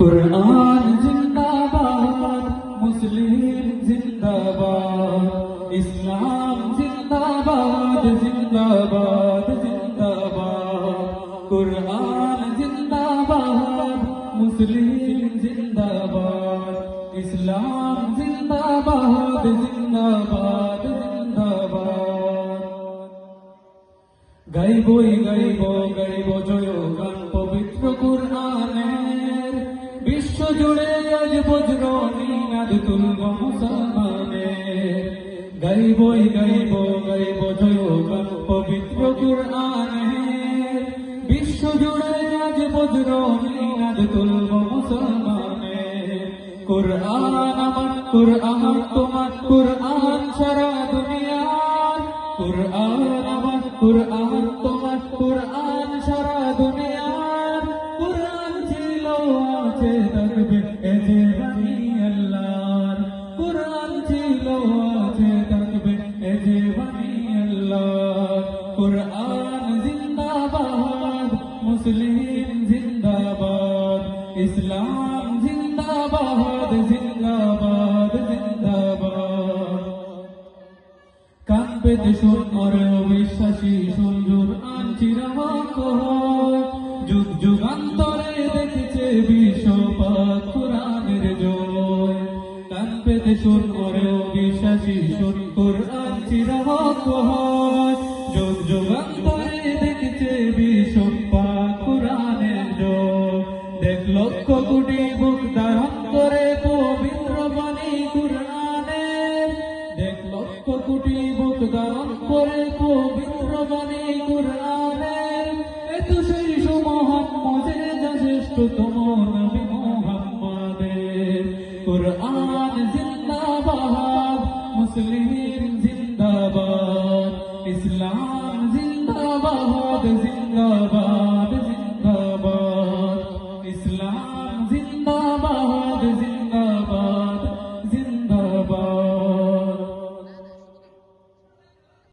কুরআন জিন্দাবাদ মুসলিম জিন্দাবাদ ইসলাম জিন্দাবাদ জিন্দাবাদ জিন্দাবাদ কুরআন জিন্দাবাদ মুসলিম জিন্দাবাদ ইসলাম জিন্দাবাদ জিন্দাবাদ জিন্দাবাদ গাইবই গাইব গাইব জয় গান আজ বজ্র নিনাদ তুলব মুসলমানের গাইবই গাইব গাইব জয় গান পবিত্র কুরআনের বিশ্ব জুড়ে আজ বজ্র নিনাদ তুলব মুসলমানের কুরআন আমার, কুরআন তোমার, কুরআন সারা দুনিয়ার। কুরআন আমার, কুরআন তোমার, কুরআন সারা ইসলাম জিন্দাবাদ জিন্দাবাদ জিন্দাবাদ। কান পেতে শোন মরে বিশ্বাসী সুন্দর আনচিরামাক যুগ যুগান্তরে দেখেছে বিশ্বপাক কোরআনের জয়। কান পেতে শোন মরে বিশ্বাসী সুন্দর আনচিরামাক যুগ লক্ষ কোটি বুক ধারণ করে পবিত্র বাণী কোরআনের দেখ লক্ষ কোটি বুক ধারণ করে পবিত্র বাণী কোরআনের এত সেই মোহাম্মদের শ্রেষ্ঠতম নবী মোহাম্মদের। কোরআন জিন্দাবাদ মুসলিম জিন্দাবাদ, ইসলাম জিন্দাবাদ জিন্দাবাদ।